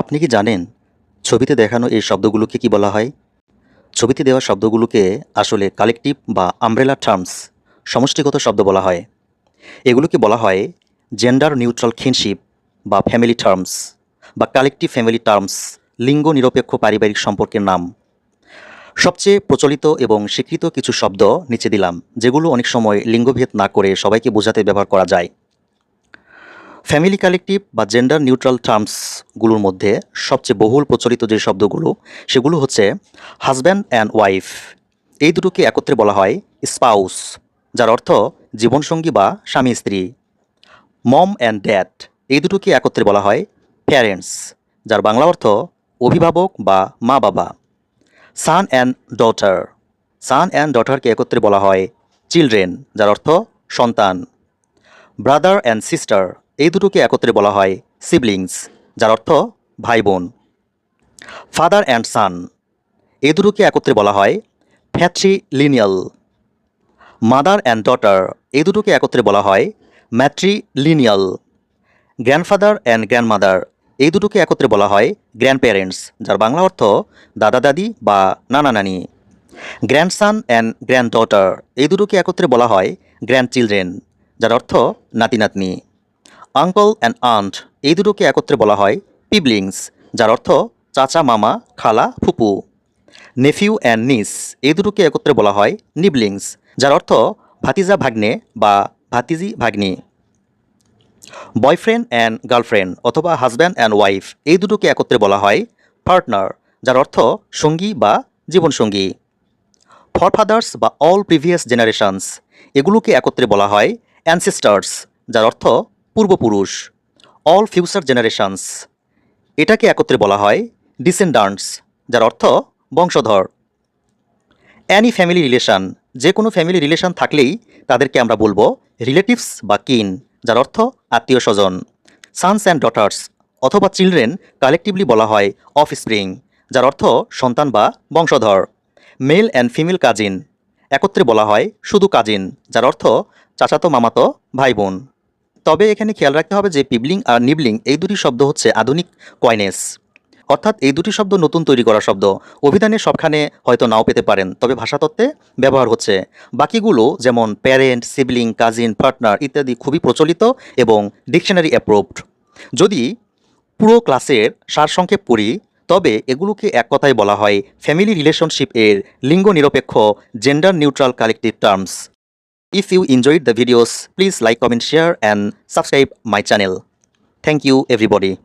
আপনি কি জানেন, ছবিতে দেখানো এই শব্দগুলোকে কি বলা হয়? ছবিতে দেওয়া শব্দগুলোকে আসলে কালেকটিভ বা আমব্রেলা টার্মস, সমষ্টিগত শব্দ বলা হয়। এগুলোকে বলা হয় জেন্ডার নিউট্রাল খিনশিপ বা ফ্যামিলি টার্মস বা কালেকটিভ ফ্যামিলি টার্মস লিঙ্গ নিরপেক্ষ পারিবারিক সম্পর্কের নাম। সবচেয়ে প্রচলিত এবং স্বীকৃত কিছু শব্দ নিচে দিলাম, যেগুলো অনেক সময় লিঙ্গভেদ না করে সবাইকে বোঝাতে ব্যবহার করা যায়। ফ্যামিলি কালেকটিভ বা জেন্ডার নিউট্রাল টার্মসগুলোর মধ্যে সবচেয়ে বহুল প্রচলিত যে শব্দগুলো, সেগুলো হচ্ছে হাজব্যান্ড অ্যান্ড ওয়াইফ। এই দুটোকে একত্রে বলা হয় স্পাউস, যার অর্থ জীবনসঙ্গী বা স্বামী স্ত্রী। মম অ্যান্ড ড্যাড, এই দুটোকে একত্রে বলা হয় প্যারেন্টস, যার বাংলা অর্থ অভিভাবক বা মা বাবা son and daughter, son and ডটারকে একত্রে বলা হয় চিলড্রেন, যার অর্থ সন্তান। ব্রাদার অ্যান্ড সিস্টার এই দুটোকে একত্রে বলা হয় সিবলিংস যার অর্থ ভাই বোন ফাদার অ্যান্ড সান এই দুটোকে একত্রে বলা হয় patrilineal mother and daughter এই দুটোকে একত্রে বলা হয় matrilineal grandfather and grandmother এই দুটোকে একত্রে বলা হয় গ্র্যান্ড প্যারেন্টস যার বাংলা অর্থ দাদা দাদি বা নানা নানি গ্র্যান্ডসান অ্যান্ড গ্র্যান্ড ডটার এই দুটোকে একত্রে বলা হয় গ্র্যান্ড চিলড্রেন যার অর্থ নাতি নাতনি আঙ্কল অ্যান্ড আন্ট এই দুটোকে একত্রে বলা হয় পিবলিংস, যার অর্থ চাচা, মামা, খালা, ফুপু। নেফিউ অ্যান্ড নিস এই দুটোকে একত্রে বলা হয় নিবলিংস, যার অর্থ ভাতিজা ভাগ্নে বা ভাতিজি ভাগ্নি। বয়ফ্রেন্ড অ্যান্ড গার্লফ্রেন্ড অথবা হাজব্যান্ড অ্যান্ড ওয়াইফ এই দুটোকে একত্রে বলা হয় পার্টনার, যার অর্থ সঙ্গী বা জীবনসঙ্গী। ফরফাদার্স বা অল প্রিভিয়াস জেনারেশনস, এগুলোকে একত্রে বলা হয় অ্যানসেস্টার্স, যার অর্থ পূর্বপুরুষ অল ফিউচার জেনারেশনস এটাকে একত্রে বলা হয় ডিসেন্ডান্টস যার অর্থ বংশধর। অ্যানি ফ্যামিলি রিলেশন যে কোনো ফ্যামিলি রিলেশন থাকলেই তাদেরকে আমরা বলব রিলেটিভস বা কিন যার অর্থ আত্মীয় স্বজন। সানস অ্যান্ড ডটার্স অথবা চিলড্রেন কালেকটিভলি বলা হয় অফ স্প্রিং যার অর্থ সন্তান বা বংশধর। মেল অ্যান্ড ফিমেল কাজিন একত্রে বলা হয় শুধু কাজিন যার অর্থ চাচাতো, মামাতো ভাই বোন তবে এখানে খেয়াল রাখতে হবে যে পিবলিং আর নিবলিং এই দুটি শব্দ হচ্ছে আধুনিক কয়নেস। অর্থাৎ এই দুটি শব্দ নতুন তৈরি করা শব্দ। অভিধানে সবখানে হয়তো নাও পেতে পারেন, তবে ভাষাতত্ত্বে ব্যবহার হচ্ছে। বাকিগুলো যেমন প্যারেন্ট সিবলিং কাজিন পার্টনার ইত্যাদি খুবই প্রচলিত এবং ডিকশনারি অ্যাপ্রুভড যদি পুরো ক্লাসের সারসংক্ষেপ পড়ি, তবে এগুলোকে এক কথায় বলা হয় ফ্যামিলি রিলেশনশিপ এর লিঙ্গ নিরপেক্ষ gender neutral collective terms If you enjoyed the videos, please like, comment, share and subscribe my channel. Thank you everybody.